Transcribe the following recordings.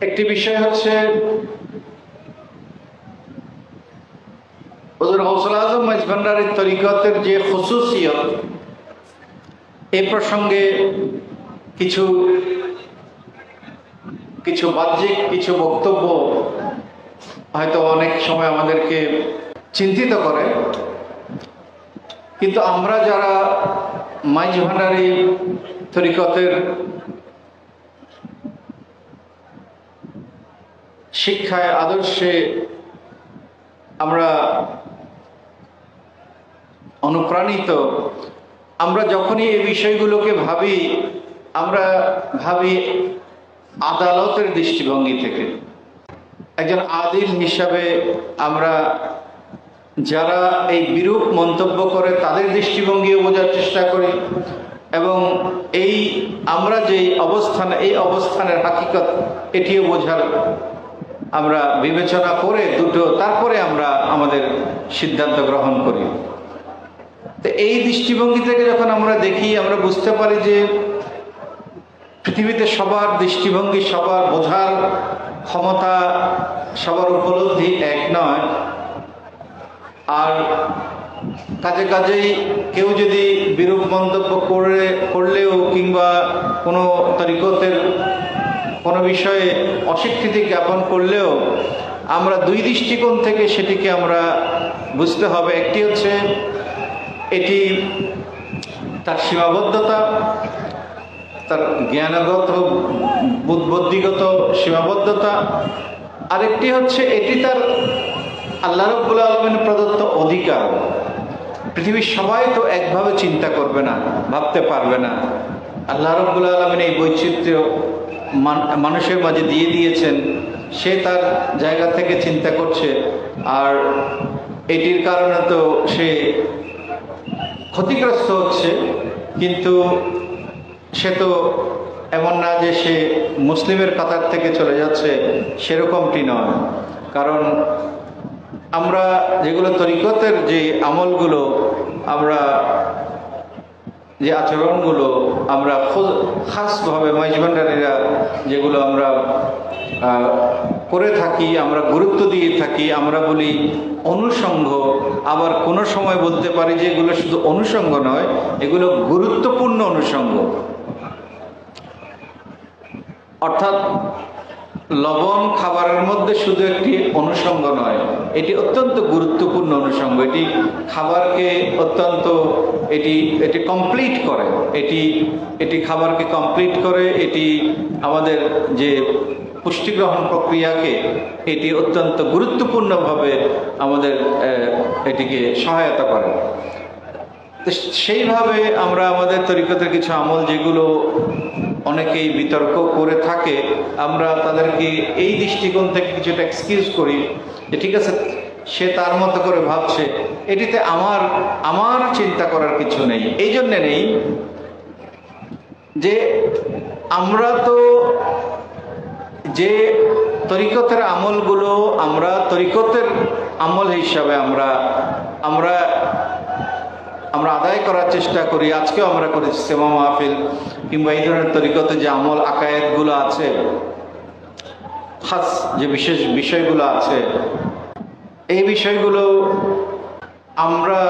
একটি বিষয় হচ্ছে তরিকতের যে খসুসিয়ত, এ প্রসঙ্গে কিছু কিছু বাহ্যিক, কিছু বক্তব্য হয়তো অনেক সময় আমাদেরকে চিন্তিত করে। কিন্তু আমরা যারা মাইজ ভান্ডারি তরিকতের শিক্ষায়, আদর্শে আমরা অনুপ্রাণিত, আমরা যখনই এই বিষয়গুলোকে ভাবি, আমরা ভাবি আদালতের দৃষ্টিভঙ্গি থেকে। একজন আদিল হিসাবে আমরা যারা এই বিরূপ মন্তব্য করে তাদের দৃষ্টিভঙ্গিও বোঝার চেষ্টা করি এবং এই আমরা যে অবস্থান, এই অবস্থানের হাকিকত, এটিও বোঝার আমরা বিবেচনা করে দুটো, তারপরে আমরা আমাদের সিদ্ধান্ত গ্রহণ করি। তো এই দৃষ্টিভঙ্গি থেকে যখন আমরা দেখি, আমরা বুঝতে পারি যে পৃথিবীতে সবার দৃষ্টিভঙ্গি, সবার বোঝার ক্ষমতা, সবার উপলব্ধি এক নয়। আর কাজে কাজেই কেউ যদি বিরূপ মন্তব্য করে, করলেও কিংবা কোনো তরিকতের কোনো বিষয়ে অস্বীকৃতি জ্ঞাপন করলেও আমরা দুই দৃষ্টিকোণ থেকে সেটিকে আমরা বুঝতে হবে। একটি হচ্ছে এটি তার সীমাবদ্ধতা, তার জ্ঞানগত, বুদ্ধিগত সীমাবদ্ধতা। আরেকটি হচ্ছে এটি তার আল্লাহ রব্বুল আলমিন প্রদত্ত অধিকার। পৃথিবীর সবাই তো একভাবে চিন্তা করবে না, ভাবতে পারবে না। আল্লাহ রব্বুল আলমিন এই বৈচিত্র্য মানুষের মাঝে দিয়ে দিয়েছেন, সে তার জায়গা থেকে চিন্তা করছে। আর এটির কারণে তো সে ক্ষতিগ্রস্ত হচ্ছে, কিন্তু সে তো এমন না যে সে মুসলিমের কাতার থেকে চলে যাচ্ছে, সেরকমটি নয়। কারণ আমরা যেগুলো তরিকতের যে আমলগুলো, আমরা যে আচরণগুলো আমরা খাসভাবে মাইজভান্ডারীরা যেগুলো আমরা করে থাকি, আমরা গুরুত্ব দিয়ে থাকি, আমরা বলি অনুষঙ্গ আবার কোনো সময় বলতে পারি যে এগুলো শুধু অনুষঙ্গ নয়, এগুলো গুরুত্বপূর্ণ অনুষঙ্গ অর্থাৎ লবণ খাবারের মধ্যে শুধু একটি অনুষঙ্গ নয়, এটি অত্যন্ত গুরুত্বপূর্ণ অনুষঙ্গ। এটি খাবারকে অত্যন্ত, এটি এটি কমপ্লিট করে। এটি এটি খাবারকে কমপ্লিট করে, এটি আমাদের যে পুষ্টি গ্রহণ প্রক্রিয়াকে, এটি অত্যন্ত গুরুত্বপূর্ণভাবে আমাদের এটিকে সহায়তা করে। সেইভাবে আমরা আমাদের তরিকতের কিছু আমল যেগুলো অনেকেই বিতর্ক করে থাকে। আমরা তাদেরকে এই দৃষ্টিকোণ থেকে কিছুটা এক্সকিউজ করি যে, ঠিক আছে, সে তার মতো করে ভাবছে। এটিতে আমার আমার চিন্তা করার কিছু নেই। এই জন্যে নেই যে, আমরা তো যে তরিকতের আমলগুলো আমরা তরিকতের আমল হিসাবে আমরা আমরা আমরা আদায় করার চেষ্টা করি, আজকেও আমরা করি সেমা মাহফিল কিংবা এই ধরনের তরিকতে যে আমল আকায়েতগুলো আছে, খাস যে বিশেষ বিষয়গুলো আছে, এই বিষয়গুলো আমরা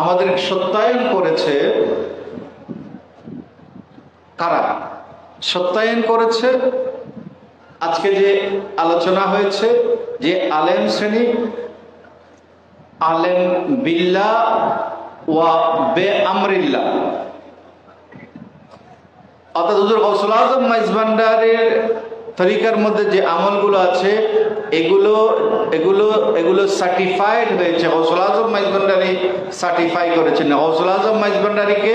আমাদের সত্যায়ন করেছে কারা? সত্যায়ন করেছে? আজকে যে আলোচনা হয়েছে যে আলেম শ্রেণি আলেম বিল্লা ওয়া বে আমরিল্লা অর্থাৎ হুজুর গৌসুল আজম মাইজভান্ডারের তরিকার মধ্যে যে আমলগুলো আছে, এগুলো এগুলো এগুলো সার্টিফাইড হয়েছে। গৌসুল আজম মাইজভান্ডারি সার্টিফাই করেছেন গৌসুল আজম মাইজভান্ডারিকে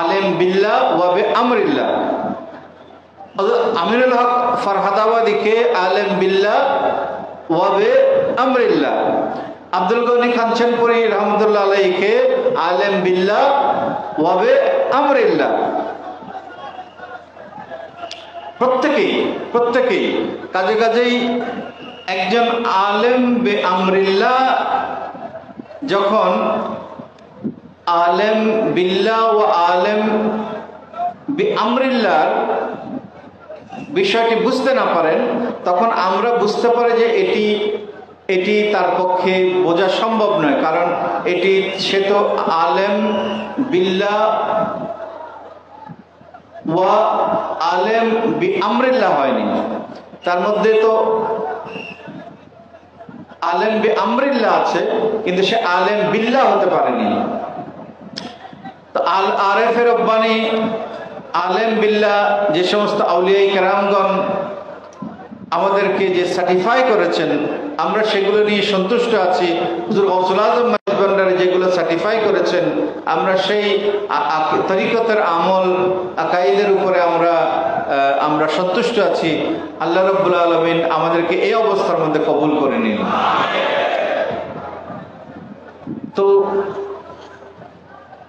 আলেম বিল্লা ওয়াবে আমরিল্লা আমিরুল হক ফরহাদাবাদীকে আলেম বিল্লা ওয়াবে আমরিল্লা আব্দুল গনি খানচনপুরি রহমতুল্লাহ আলাইকে আলেম বিল্লা ওয়াবে আমরিল্লা প্রত্যেকেই প্রত্যেকেই কাজে কাজেই একজন আলেম বে আমরিল্লা যখন আলেম বিল্লা ও আলেম বি আমরিল্লার বিষয়টি বুঝতে না পারেন, তখন আমরা বুঝতে পারি যে এটি এটি তার পক্ষে বোঝা সম্ভব নয়, কারণ এটি, সে তো আলেম বিল্লা ওয়া আলেম বি আমরিল্লাহ হয়নি। তার মধ্যে তো আলেম বি আমরিল্লাহ আছে, কিন্তু সে আলেম বিল্লাহ হতে পারেনি। আল আরেফের রব্বানি আলেম বিল্লাহ, যে সমস্ত আউলিয়াই কেরামগণ আমাদেরকে যে সার্টিফাই করেছেন, আমরা সেগুলো নিয়ে সন্তুষ্ট আছি। যেগুলো সার্টিফাই করেছেন, আমরা সেই তরিকতের আমল, আকাইদের উপরে আমরা আমরা সন্তুষ্ট আছি। আল্লাহ রব্বুল আলমিন আমাদেরকে এই অবস্থার মধ্যে কবুল করে নিন। তো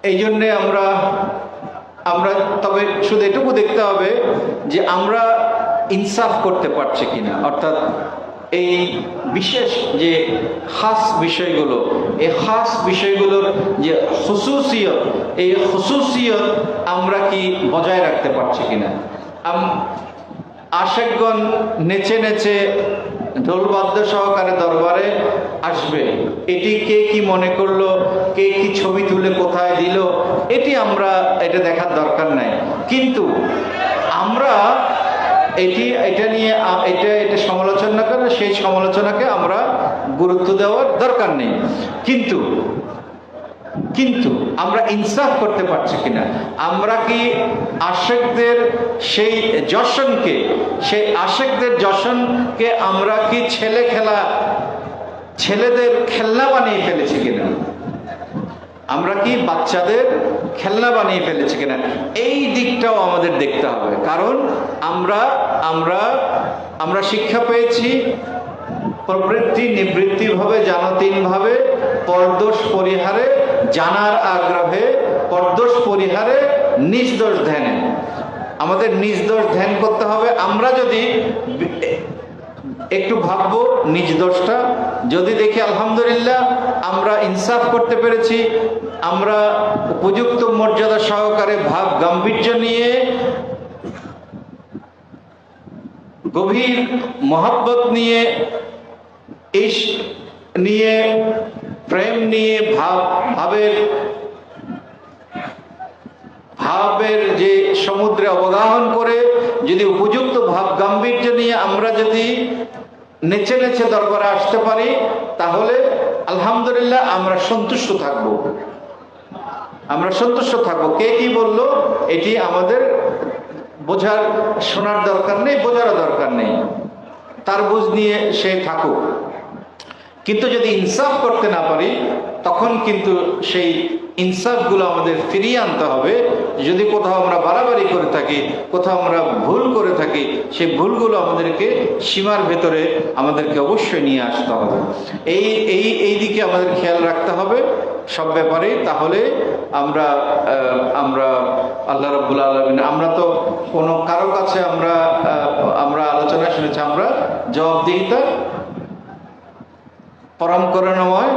এই জন্যে আমরা আমরা, তবে শুধু এটুকু দেখতে হবে যে আমরা ইনসাফ করতে পারছি কিনা? অর্থাৎ এই বিশেষ যে খাস বিষয়গুলো, এই খাস বিষয়গুলোর যে খুসুসিয়ত, এই খুসুসিয়ত আমরা কি বজায় রাখতে পারছি কিনা? আশেকগণ নেচে নেচে ঢোল বাদ্য সহকারে দরবারে আসবে। এটি কে কি মনে করল? কে কি ছবি তুলে কোথায় দিল? এটি আমরা, এটা দেখার দরকার নাই। কিন্তু আমরা এটি, এটা নিয়ে এটা এটা সমালোচনা করে, সেই সমালোচনাকে আমরা গুরুত্ব দেওয়ার দরকার নেই। কিন্তু কিন্তু আমরা ইনসাফ করতে পারছি কিনা? আমরা কি আশেকদের সেই যশনকে, সেই আশেকদের যশনকে আমরা কি ছেলে খেলা, ছেলেদের খেলনা বানিয়ে ফেলেছি কিনা? আমরা কি বাচ্চাদের খেলনা বানিয়ে ফেলেছি কিনা? এই দিকটাও আমাদের দেখতে হবে। কারণ আমরা আমরা আমরা শিক্ষা পেয়েছি প্রবৃত্তি নিবৃত্তিভাবে, জানতিনভাবে, পরদোষ পরিহারে, জানার আগ্রহে, পরদোষ পরিহারে নিজ দোষ ধ্যানে। আমাদের নিজ দোষ ধ্যান করতে হবে। আমরা যদি একটু ভাববো নিজ দোষটা যদি দেখি আলহামদুলিল্লাহ, আমরা ইনসাফ করতে পেরেছি, আমরা উপযুক্ত মর্যাদা সহকারে ভাব গাম্ভীর্য নিয়ে গভীর মহাব্বত নিয়ে ইস নিয়ে, প্রেম নিয়ে ভাব, ভাবের ভাবের যে সমুদ্রে অবগাহন করে, যদি উপযুক্ত ভাব গাম্ভীর্য নিয়ে আমরা যদি নেচে নেচে দরবারে আসতে পারি, তাহলে আলহামদুলিল্লাহ আমরা সন্তুষ্ট থাকব। আমরা সন্তুষ্ট থাকব। কে কি বলল? এটি আমাদের বোঝার, শোনার দরকার নেই, বোঝারও দরকার নেই। তার বুঝ নিয়ে সে থাকুক। কিন্তু যদি ইনসাফ করতে না পারি তখন কিন্তু সেই ইনসাফগুলো আমাদের ফিরিয়ে আনতে হবে। যদি কোথাও আমরা বাড়াবাড়ি করে থাকি, কোথাও আমরা ভুল করে থাকি, সেই ভুলগুলো আমাদেরকে সীমার ভেতরে আমাদেরকে অবশ্যই নিয়ে আসতে হবে। এই এই এই দিকে আমাদের খেয়াল রাখতে হবে সব ব্যাপারে। তাহলে আমরা আমরা আল্লাহ রব্বুল আলমিন, আমরা তো কোনো কারও কাছে আমরা আমরা আলোচনা শুনেছি, আমরা জবাবদিহিতা পরম করুণাময়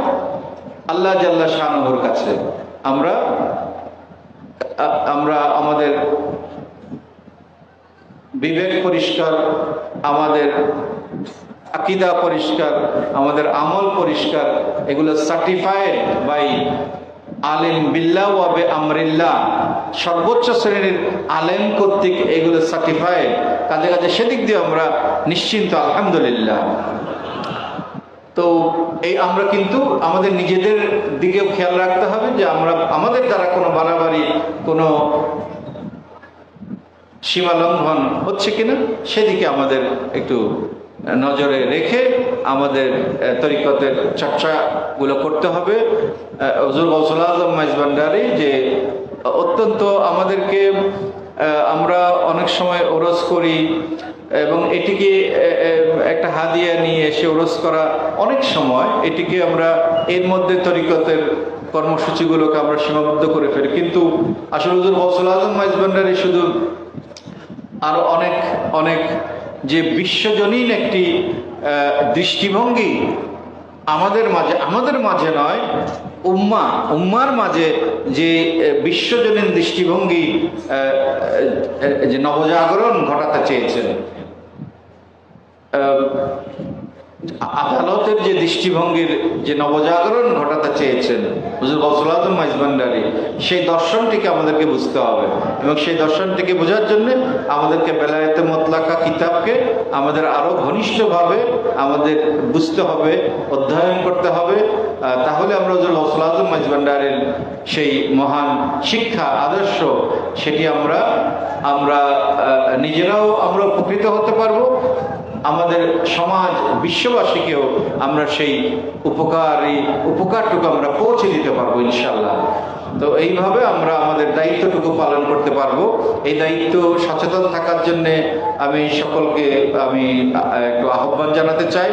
আল্লাহ জাল্লা শাহনুর কাছে আমরা আমরা আমাদের বিবেক পরিষ্কার, আমাদের আকিদা পরিষ্কার, আমাদের আমল পরিষ্কার, এগুলো সার্টিফাইড বাই আলেম বিল্লাহ ওয়াবে আমরিল্লাহ সর্বোচ্চ শ্রেণির আলেম কর্তৃক এগুলো সার্টিফাইড কাজে কাজে সেদিক দিয়ে আমরা নিশ্চিন্ত, আলহামদুলিল্লাহ। তো এই আমরা কিন্তু আমাদের নিজেদের দিকেও খেয়াল রাখতে হবে যে আমরা আমাদের দ্বারা কোনো বাড়াবাড়ি, কোনো সীমা লঙ্ঘন হচ্ছে কিনা, সেদিকে আমাদের একটু নজরে রেখে আমাদের তরিকতের চর্চাগুলো করতে হবে। মাইজবান্ডারি যে অত্যন্ত আমাদেরকে আমরা অনেক সময় ওরস করি এবং এটিকে একটা হাদিয়া নিয়ে এসে ওরস করা অনেক সময় এটিকে আমরা এর মধ্যে তরিকতের কর্মসূচিগুলোকে আমরা সীমাবদ্ধ করে ফেলি। কিন্তু আসলে হুজুর গৌসুল আজম মাইজবান্ডারি শুধু আরও অনেক অনেক যে বিশ্বজনীন একটি দৃষ্টিভঙ্গি আমাদের মাঝে আমাদের মাঝে নয়, উম্মা, উম্মার মাঝে যে বিশ্বজনীন দৃষ্টিভঙ্গি যে নবজাগরণ ঘটাতে চেয়েছেন। আদালতের যে দৃষ্টিভঙ্গির যে নবজাগরণ ঘটাতে চেয়েছেন হুজুর গৌসুল আজম সেই দর্শনটিকে আমাদেরকে বুঝতে হবে এবং সেই দর্শনটিকে বোঝার জন্য আমাদেরকে বেলায়েতে মতলাকা কিতাবকে আমাদের আরও ঘনিষ্ঠভাবে আমাদের বুঝতে হবে, অধ্যয়ন করতে হবে। তাহলে আমরা হুজুর গৌসুল আজম মাইজবান্ডারের সেই মহান শিক্ষা, আদর্শ, সেটি আমরা আমরা নিজেরাও আমরা উপকৃত হতে পারব। আমাদের সমাজ বিশ্ববাসীকেও আমরা সেই উপকারী উপকারটুকু আমরা পৌঁছে দিতে পারব ইনশাল্লাহ তো এইভাবে আমরা আমাদের দায়িত্বটুকু পালন করতে পারব। এই দায়িত্ব সচেতন থাকার জন্যে আমি সকলকে আমি একটু আহ্বান জানাতে চাই।